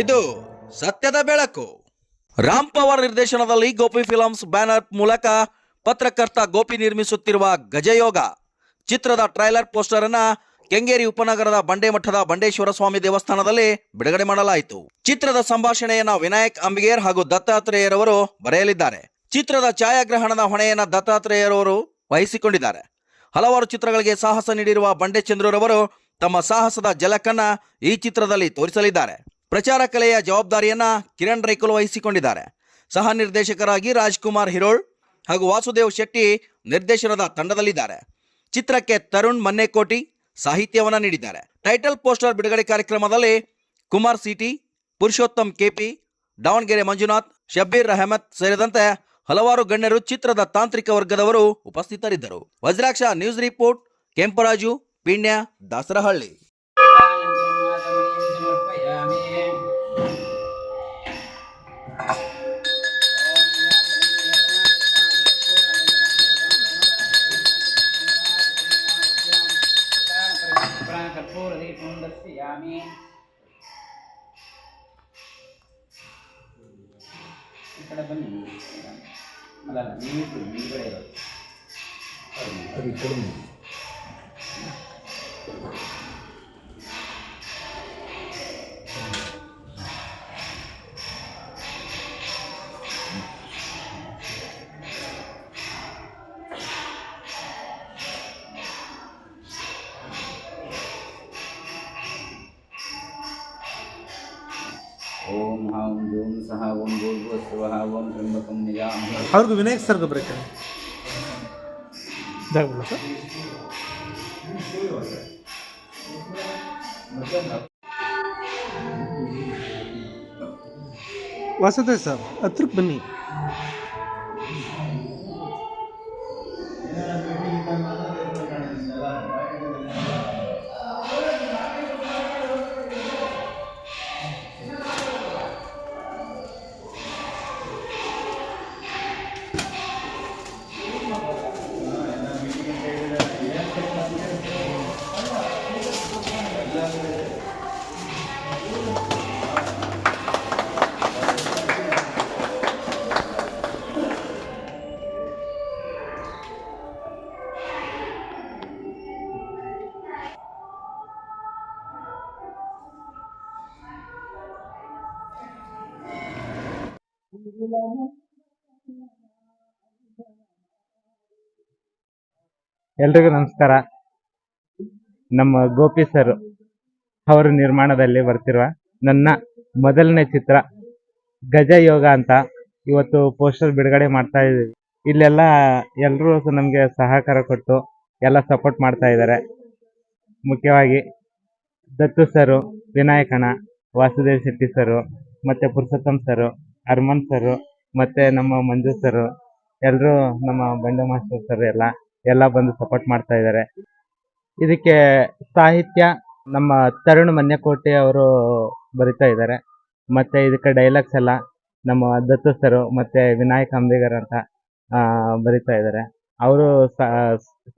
ಇದು ಸತ್ಯದ ಬೆಳಕು. ರಾಮ್ ಪವರ್ ನಿರ್ದೇಶನದಲ್ಲಿ ಗೋಪಿ ಫಿಲಮ್ಸ್ ಬ್ಯಾನರ್ ಮೂಲಕ ಪತ್ರಕರ್ತ ಗೋಪಿ ನಿರ್ಮಿಸುತ್ತಿರುವ ಗಜಯೋಗ. ಚಿತ್ರದ ಟ್ರೈಲರ್ ಪೋಸ್ಟರ್ ಅನ್ನ ಕೆಂಗೇರಿ ಉಪನಗರದ ಬಂಡೆಮಠದ ಬಂಡೇಶ್ವರ ಸ್ವಾಮಿ ದೇವಸ್ಥಾನದಲ್ಲಿ ಬಿಡುಗಡೆ ಮಾಡಲಾಯಿತು. ಚಿತ್ರದ ಸಂಭಾಷಣೆಯನ್ನ ವಿನಾಯಕ್ ಅಂಬಿಗೇರ್ ಹಾಗೂ ದತ್ತಾತ್ರೇಯರವರು ಬರೆಯಲಿದ್ದಾರೆ. ಚಿತ್ರದ ಛಾಯಾಗ್ರಹಣದ ಹೊಣೆಯನ್ನ ದತ್ತಾತ್ರೇಯರವರು ವಹಿಸಿಕೊಂಡಿದ್ದಾರೆ. ಹಲವಾರು ಚಿತ್ರಗಳಿಗೆ ಸಾಹಸ ನೀಡಿರುವ ಬಂಡೆ ಚಂದ್ರರವರು ತಮ್ಮ ಸಾಹಸದ ಜಲಕನ್ನ ಈ ಚಿತ್ರದಲ್ಲಿ ತೋರಿಸಲಿದ್ದಾರೆ. ಪ್ರಚಾರ ಕಲೆಯ ಜವಾಬ್ದಾರಿಯನ್ನ ಕಿರಣ್ ರೈಕುಲ್ ವಹಿಸಿಕೊಂಡಿದ್ದಾರೆ. ಸಹ ನಿರ್ದೇಶಕರಾಗಿ ರಾಜ್ಕುಮಾರ್ ಹಿರೋಳ್ ಹಾಗೂ ವಾಸುದೇವ್ ಶೆಟ್ಟಿ ನಿರ್ದೇಶನದ ತಂಡದಲ್ಲಿದ್ದಾರೆ. ಚಿತ್ರಕ್ಕೆ ತರುಣ್ ಮನ್ನೇಕೋಟಿ ಸಾಹಿತ್ಯವನ್ನ ನೀಡಿದ್ದಾರೆ. ಟೈಟಲ್ ಪೋಸ್ಟರ್ ಬಿಡುಗಡೆ ಕಾರ್ಯಕ್ರಮದಲ್ಲಿ Kumar C T, Purushottam K P, Davanagere Manjunath Shabeer Ahmed ಸೇರಿದಂತೆ ಹಲವಾರು ಗಣ್ಯರು ಚಿತ್ರದ ತಾಂತ್ರಿಕ ವರ್ಗದವರು ಉಪಸ್ಥಿತರಿದ್ದರು. Vajraksha news report, Kemparaju, Peenya, Dasarahalli. दर्शयामि ಈ ಕಡೆ ಬನ್ನಿ ಅಲ್ಲ ಅಲ್ಲ ನೀವು ಇಟ್ಟು ಈ ಕಡೆ ಇರೋದು ಓಂ ಹಾಂ ಜೂಂ ಸಹ, ಓಂ ಭೂರ್ಭುವ ಶಿವಃ, ಓಂ ತ್ರ್ಯಂಬಕಂ ಅವ್ರಿಗೂ ವಿನಾಯಕ್ ಸರ್ಗ ಬರಕ್ಕೆ ಇದಾಗ್ಬಿಡ ಸರ್. ವಾಸುದೇವ್ ಸರ್, ಹತ್ರಕ್ಕೆ ಬನ್ನಿ. ಎಲ್ರಿಗೂ ನಮಸ್ಕಾರ. ನಮ್ಮ ಗೋಪಿ ಸರ್ ಅವರ ನಿರ್ಮಾಣದಲ್ಲಿ ಬರ್ತಿರುವ ನನ್ನ ಮೊದಲನೇ ಚಿತ್ರ ಗಜ ಯೋಗ ಅಂತ ಇವತ್ತು ಪೋಸ್ಟರ್ ಬಿಡುಗಡೆ ಮಾಡ್ತಾ ಇದ್ದೀವಿ. ಇಲ್ಲೆಲ್ಲ ಎಲ್ಲರೂ ನಮಗೆ ಸಹಕಾರ ಕೊಟ್ಟು ಎಲ್ಲ ಸಪೋರ್ಟ್ ಮಾಡ್ತಾ ಇದ್ದಾರೆ. ಮುಖ್ಯವಾಗಿ ದತ್ತು ಸರು ವಿನಾಯಕಣ ವಾಸುದೇವ್ ಶೆಟ್ಟಿ ಸರು, ಮತ್ತೆ ಪುರುಷೋತ್ತಮ್ ಸರು ಅರ್ಮನ್ ಸರ್ ಮತ್ತೆ ನಮ್ಮ ಮಂಜು ಸರ್ ಎಲ್ಲರೂ ನಮ್ಮ ಬಂಡೆ ಮಾಸ್ಟರ್ ಸರ್ ಎಲ್ಲ ಎಲ್ಲ ಬಂದು ಸಪೋರ್ಟ್ ಮಾಡ್ತಾ ಇದ್ದಾರೆ. ಇದಕ್ಕೆ ಸಾಹಿತ್ಯ, ನಮ್ಮ ತರುಣ್ ಮನ್ಯಕೋಟೆ ಅವರು ಬರಿತಾ ಇದ್ದಾರೆ. ಮತ್ತೆ ಇದಕ್ಕೆ ಡೈಲಾಗ್ಸ್ ಎಲ್ಲ ನಮ್ಮ ದತ್ತು ಸರ್ ಮತ್ತೆ ವಿನಾಯಕ್ ಅಂಬಿಗರ್ ಅಂತ ಬರಿತಾ ಇದ್ದಾರೆ. ಅವರು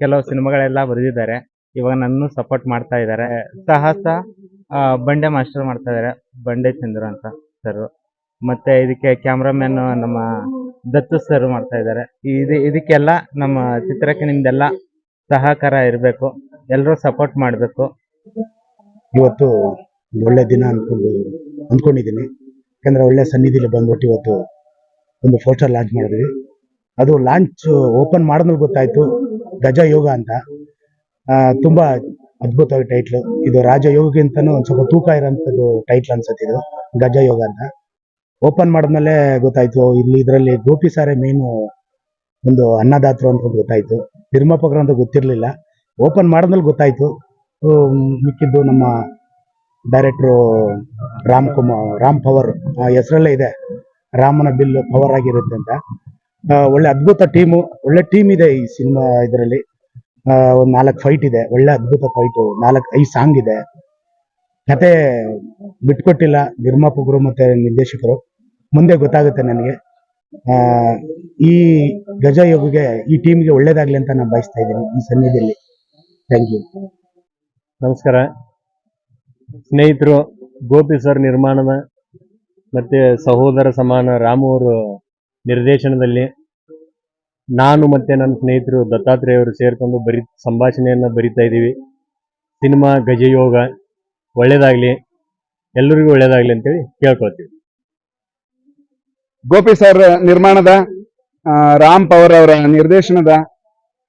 ಕೆಲವು ಸಿನಿಮಾಗಳೆಲ್ಲ ಬರೆದಿದ್ದಾರೆ. ಇವಾಗ ನನ್ನ ಸಪೋರ್ಟ್ ಮಾಡ್ತಾ ಇದ್ದಾರೆ. ಸಾಹಸ ಬಂಡೆ ಮಾಸ್ಟರ್ ಮಾಡ್ತಾ ಇದ್ದಾರೆ, ಬಂಡೆ ಚಂದ್ರ ಅಂತ ಸರ್ ಮತ್ತೆ ಇದಕ್ಕೆ ಕ್ಯಾಮ್ರಾಮನ್ ನಮ್ಮ ದತ್ತು ಸರ್ ಮಾಡ್ತಾ ಇದ್ದಾರೆ. ಇದು ಇದಕ್ಕೆಲ್ಲ ನಮ್ಮ ಚಿತ್ರಕ್ಕೆ ನಿಮ್ದೆಲ್ಲ ಸಹಕಾರ ಇರಬೇಕು. ಎಲ್ಲರೂ ಸಪೋರ್ಟ್ ಮಾಡಬೇಕು. ಇವತ್ತು ಒಳ್ಳೆ ದಿನ ಅಂದ್ಕೊಂಡು ಅಂದ್ಕೊಂಡಿದ್ದೀನಿ ಯಾಕಂದ್ರೆ ಒಳ್ಳೆ ಸನ್ನಿಧಿಲಿ ಬಂದ್ಬಿಟ್ಟು ಇವತ್ತು ಒಂದು ಪೋಸ್ಟರ್ ಲಾಂಚ್ ಮಾಡಿದ್ವಿ. ಅದು ಲಾಂಚ್ ಓಪನ್ ಮಾಡಿದ್ಮೇಲೆ ಗೊತ್ತಾಯ್ತು, ಗಜ ಯೋಗ ಅಂತ. ತುಂಬಾ ಅದ್ಭುತವಾಗಿ ಟೈಟ್ಲು ಇದು ರಾಜಯೋಗಕ್ಕಿಂತನೂ ಒಂದು ಸ್ವಲ್ಪ ತೂಕ ಇರೋಂಥದ್ದು ಟೈಟ್ಲ್ ಅನ್ಸುತ್ತೆ ಇದು, ಗಜ ಯೋಗ ಅಂತ. ಓಪನ್ ಮಾಡಿದ್ಮೇಲೆ ಗೊತ್ತಾಯ್ತು, ಇಲ್ಲಿ ಇದರಲ್ಲಿ ಗೋಪಿ ಸಾರೆ ಮೇನು ಒಂದು ಅನ್ನದಾತರು ಅಂತ ಗೊತ್ತಾಯ್ತು. ನಿರ್ಮಾಪಕರು ಅಂತ ಗೊತ್ತಿರಲಿಲ್ಲ. ಓಪನ್ ಮಾಡಿದ್ಮೇಲೆ ಗೊತ್ತಾಯ್ತು. ಮಿಕ್ಕಿದ್ದು ನಮ್ಮ ಡೈರೆಕ್ಟ್ರು ರಾಮ್ ಕುಮಾರ್ ರಾಮ್ ಪವರ್, ಆ ಹೆಸರಲ್ಲೇ ಇದೆ. ರಾಮನ ಬಿಲ್ ಪವರ್ ಆಗಿರುತ್ತೆ ಅಂತ. ಒಳ್ಳೆ ಅದ್ಭುತ ಟೀಮು, ಒಳ್ಳೆ ಟೀಮ್ ಇದೆ ಈ ಸಿನಿಮಾ ಇದರಲ್ಲಿ. ಒಂದು ನಾಲ್ಕು ಫೈಟ್ ಇದೆ, ಒಳ್ಳೆ ಅದ್ಭುತ ಫೈಟು ನಾಲ್ಕು, ಐದು ಸಾಂಗ್ ಇದೆ. ಕತೆ ಬಿಟ್ಕೊಟ್ಟಿಲ್ಲ, ನಿರ್ಮಾಪಕರು ಮತ್ತೆ ನಿರ್ದೇಶಕರು. ಮುಂದೆ ಗೊತ್ತಾಗುತ್ತೆ ನನಗೆ. ಈ ಗಜ ಯೋಗಿಗೆ, ಈ ಟೀಮ್ಗೆ ಒಳ್ಳೇದಾಗ್ಲಿ ಅಂತ ನಾನು ಬಯಸ್ತಾ ಇದ್ದೀನಿ ಈ ಸನ್ನಿಧಿಯಲ್ಲಿ. ಥ್ಯಾಂಕ್ ಯು ನಮಸ್ಕಾರ. ಸ್ನೇಹಿತರು, ಗೋಪಿ ಸರ್ ನಿರ್ಮಾಣದ ಮತ್ತೆ ಸಹೋದರ ಸಮಾನ ರಾಮು ಅವರು ನಿರ್ದೇಶನದಲ್ಲಿ ನಾನು ಮತ್ತೆ ನನ್ನ ಸ್ನೇಹಿತರು ದತ್ತಾತ್ರೇಯ ಅವರು ಸೇರ್ಕೊಂಡು ಬರಿ, ಸಂಭಾಷಣೆಯನ್ನು ಬರಿತಾ ಇದ್ದೀವಿ. ಸಿನಿಮಾ ಗಜಯೋಗ ಒಳ್ಳೇದಾಗಲಿ, ಎಲ್ಲರಿಗೂ ಒಳ್ಳೇದಾಗ್ಲಿ ಅಂತೇಳಿ ಕೇಳ್ಕೊಳ್ತೀವಿ. ಗೋಪಿ ಸರ್ ನಿರ್ಮಾಣದ ರಾಮ್ ಪವರ್ ಅವರ ನಿರ್ದೇಶನದ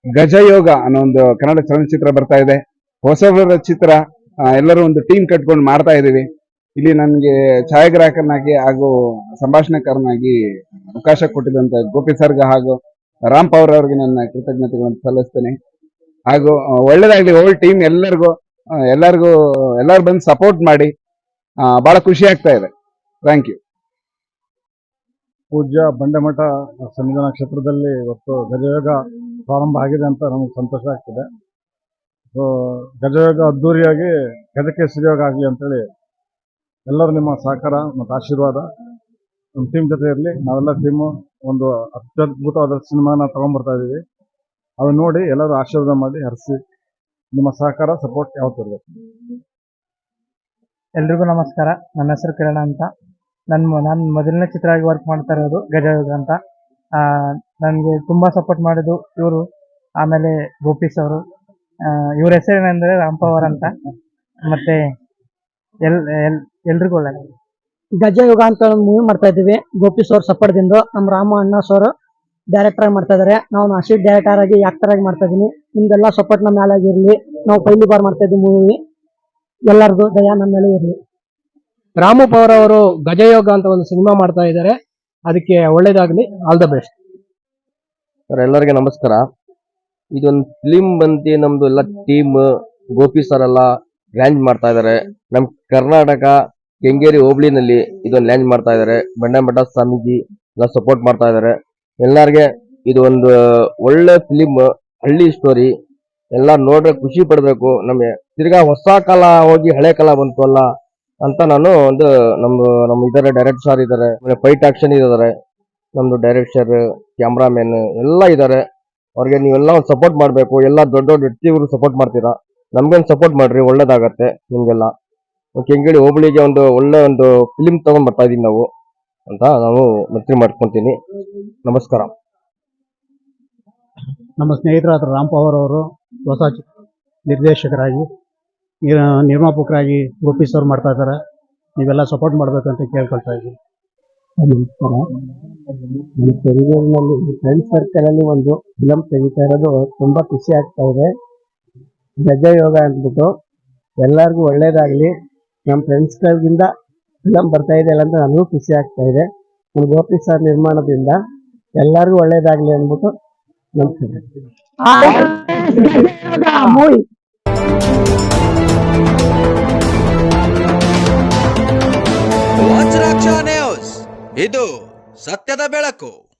ಗಜಯೋಗ ಅನ್ನೋ ಒಂದು ಕನ್ನಡ ಚಲನಚಿತ್ರ ಬರ್ತಾ ಇದೆ. ಹೊಸಬರ ಚಿತ್ರ ಎಲ್ಲರೂ ಒಂದು ಟೀಮ್ ಕಟ್ಕೊಂಡು ಮಾಡ್ತಾ ಇದ್ದೀವಿ. ಇಲ್ಲಿ ನನಗೆ ಛಾಯಾಗ್ರಾಹಕನಾಗಿ ಹಾಗೂ ಸಂಭಾಷಣೆಕಾರನಾಗಿ ಅವಕಾಶ ಕೊಟ್ಟಿದ್ದಂಥ ಗೋಪಿ ಸರ್ಗ ಹಾಗೂ ರಾಮ್ ಪವರ್ ಅವರಿಗೆ ನನ್ನ ಕೃತಜ್ಞತೆಗಳನ್ನು ಸಲ್ಲಿಸ್ತೇನೆ. ಹಾಗೂ ಒಳ್ಳೆಯದಾಗಲಿ ಓಲ್ಡ್ ಟೀಮ್ ಎಲ್ಲರಿಗೂ ಎಲ್ಲರಿಗೂ, ಎಲ್ಲರೂ ಬಂದು ಸಪೋರ್ಟ್ ಮಾಡಿ ಭಾಳ ಖುಷಿ ಆಗ್ತಾ ಇದೆ. ಥ್ಯಾಂಕ್ ಯು ಪೂಜ್ಯ ಬಂಡೆಮಠ ಸಂವಿಧಾನ ಕ್ಷೇತ್ರದಲ್ಲಿ ಇವತ್ತು ಗಜಯೋಗ ಪ್ರಾರಂಭ ಆಗಿದೆ ಅಂತ ನಮಗೆ ಸಂತೋಷ ಆಗ್ತಿದೆ. ಸೊ, ಗಜಯೋಗ ಅದ್ದೂರಿಯಾಗಿ ಗಜಕೇಸರಿ ಯೋಗ ಆಗಲಿ ಅಂತೇಳಿ ಎಲ್ಲರೂ ನಿಮ್ಮ ಸಹಕಾರ ಮತ್ತು ಆಶೀರ್ವಾದ ನಮ್ಮ ಟೀಮ್ ಜೊತೆ ಇರಲಿ. ನಾವೆಲ್ಲ ಟೀಮು ಒಂದು ಅತ್ಯದ್ಭುತವಾದ ಸಿನಿಮಾನ ತಗೊಂಡ್ಬರ್ತಾ ಇದ್ದೀವಿ. ಅದನ್ನ ನೋಡಿ ಎಲ್ಲರೂ ಆಶೀರ್ವಾದ ಮಾಡಿ ಹರಿಸಿ ನಿಮ್ಮ ಸಹಕಾರ ಸಪೋರ್ಟ್ ಯಾವತ್ತಿರಬೇಕು ಎಲ್ರಿಗೂ ನಮಸ್ಕಾರ. ನನ್ನ ಹೆಸರು ಕಿರಣ ಅಂತ. ನನ್ನ ನಾನು ಮೊದಲನೇ ಚಿತ್ರವಾಗಿ ವರ್ಕ್ ಮಾಡ್ತಾ ಇರೋದು ಗಜಯುಗ ಅಂತ. ನನಗೆ ತುಂಬ ಸಪೋರ್ಟ್ ಮಾಡಿದ್ದು ಇವರು. ಆಮೇಲೆ ಗೋಪೀಸ್ ಅವರು. ಇವ್ರ ಹೆಸರೇನೆಂದರೆ ರಾಂಪವರ್ ಅಂತ. ಮತ್ತೆ ಎಲ್ ಎಲ್, ಎಲ್ರಿಗೂ ಒಳ್ಳೆಯದು ಗಜಯುಗ ಅಂತ ಒಂದು ಮೂವಿ ಮಾಡ್ತಾ ಇದ್ದೀವಿ. ಗೋಪೀಸ್ ಅವ್ರ ಸಪೋರ್ಟ್ದಿಂದ ನಮ್ಮ ರಾಮ ಅಣ್ಣ ಸರ್ ಡೈರೆಕ್ಟರ್ ಆಗಿ ಮಾಡ್ತಾ ಇದಾರೆ. ನಾವು ಅಸಿಸ್ಟ್ ಡೈರೆಕ್ಟರ್ ಆಗಿ ಆಕ್ಟರ್ ಆಗಿ ಮಾಡ್ತಾ ಇದೀನಿ ನಿಮ್ದೆಲ್ಲ ಸಪೋರ್ಟ್ ನಮ್ಮ ಮೇಲೆ ಆಗಿರ್ಲಿ ನಾವು ಪೈಲಿ ಬಾರ್ ಮಾಡ್ತಾ ಇದ್ದೀವಿ ಮೂವಿ. ಎಲ್ಲರದು ದಯಾ ನಮ್ಮ ಮೇಲೆ ಇರಲಿ. ರಾಮು ಪವರ್ ಅವರು ಗಜಯೋಗ ಅಂತ ಒಂದು ಸಿನಿಮಾ ಮಾಡ್ತಾ ಇದ್ದಾರೆ. ಅದಕ್ಕೆ ಒಳ್ಳೇದಾಗ್ಲಿ ಆಲ್ ದ ಬೆಸ್ಟ್ ಸರ್, ಎಲ್ಲರಿಗೆ ನಮಸ್ಕಾರ. ಇದೊಂದು ಫಿಲಿಮ್ ಬಂತಿ, ನಮ್ದು ಎಲ್ಲ ಟೀಮ್ ಗೋಪಿ ಸರ್ ಎಲ್ಲ ಲ್ಯಾಂಡ್ ಮಾಡ್ತಾ ಇದ್ದಾರೆ. ನಮ್ ಕರ್ನಾಟಕ ಕೆಂಗೇರಿ ಹೋಬಳಿನಲ್ಲಿ ಇದೊಂದು ಲ್ಯಾಂಡ್ ಮಾಡ್ತಾ ಇದ್ದಾರೆ. ಬಂಡಮಠ, ಸ್ವಾಮೀಜಿ ಎಲ್ಲ ಸಪೋರ್ಟ್ ಮಾಡ್ತಾ ಇದ್ದಾರೆ. ಎಲ್ಲರಿಗೆ ಇದು ಒಂದು ಒಳ್ಳೆ ಫಿಲಿಮ್ ಹಳ್ಳಿ ಸ್ಟೋರಿ ಎಲ್ಲ ನೋಡ್ರೆ ಖುಷಿ ಪಡಬೇಕು. ನಮಗೆ ತಿರ್ಗಾ ಹೊಸ ಕಾಲ ಹೋಗಿ ಹಳೆ ಕಾಲ ಬಂತು ಅಲ್ಲ. ಅಂತ ನಾನು ಒಂದು ನಮ್ಮ ನಮ್ಮ ಇದಾರೆ ಡೈರೆಕ್ಟ್ ಸರ್ ಇದಾರೆ ಫೈಟ್ ಆಕ್ಷನ್ ಇದ್ದಾರೆ ನಮ್ದು ಡೈರೆಕ್ಟರ್ ಮ್ಯಾನ್ ಎಲ್ಲ ಇದ್ದಾರೆ ಅವ್ರಿಗೆ ನೀವೆಲ್ಲ ಒಂದು ಸಪೋರ್ಟ್ ಮಾಡಬೇಕು, ಎಲ್ಲ ದೊಡ್ಡ ದೊಡ್ಡ ವ್ಯಕ್ತಿಗಳು ಸಪೋರ್ಟ್ ಮಾಡ್ತೀರಾ? ನಮ್ಗೊಂದು ಸಪೋರ್ಟ್ ಮಾಡ್ರಿ, ಒಳ್ಳೇದಾಗತ್ತೆ ನಿಮ್ಗೆಲ್ಲ. ಕೆಂಗೇಳಿ ಹೋಬಳಿಗೆ ಒಂದು ಒಳ್ಳೆ ಒಂದು ಫಿಲಿಮ್ ತಗೊಂಡ್ ಬರ್ತಾ ಇದೀವಿ ನಾವು ಅಂತ ನಾವು ಮೆಚ್ಚಿ ಮಾಡ್ಕೊತೀನಿ. ನಮಸ್ಕಾರ. ನಮ್ಮ ಸ್ನೇಹಿತರಾದ ರಾಮ್ ಪವರ್ ಅವರು ಹೊಸ ನಿರ್ದೇಶಕರಾಗಿ ನಿರ್- ನಿರ್ಮಾಪಕರಾಗಿ ಗೋಪಿ ಸರ್ ಮಾಡ್ತಾ ಇದ್ದಾರೆ ನೀವೆಲ್ಲ ಸಪೋರ್ಟ್ ಮಾಡ್ಬೇಕಂತ ಕೇಳ್ಕೊಳ್ತಾ ಇದ್ದೀನಿ ಬೆಂಗಳೂರಿನಲ್ಲಿ ಫ್ರೆಂಡ್ ಸರ್ಕಲ್ ಅಲ್ಲಿ ಒಂದು ಫಿಲಮ್ ತೆಗಿತಾ ಇರೋದು ತುಂಬಾ ಖುಷಿ ಆಗ್ತಾ ಇದೆ ಗಜಯೋಗ ಅಂದ್ಬಿಟ್ಟು ಎಲ್ಲರಿಗೂ ಒಳ್ಳೇದಾಗ್ಲಿ ನಮ್ಮ ಫ್ರೆಂಡ್ಸ್ಗಳಿಂದ ಫಿಲಮ್ ಬರ್ತಾ ಇದೆ ಅಂತ ನನಗೂ ಖುಷಿ ಆಗ್ತಾ ಇದೆ ನಮ್ಮ ಗೋಪಿ ಸರ್ ನಿರ್ಮಾಣದಿಂದ ಎಲ್ಲರಿಗೂ ಒಳ್ಳೇದಾಗ್ಲಿ ಅಂದ್ಬಿಟ್ಟು ನಮಸ್ಕಾರ ನ್ಯೂಸ್. ಇದು ಸತ್ಯದ ಬೆಳಕು.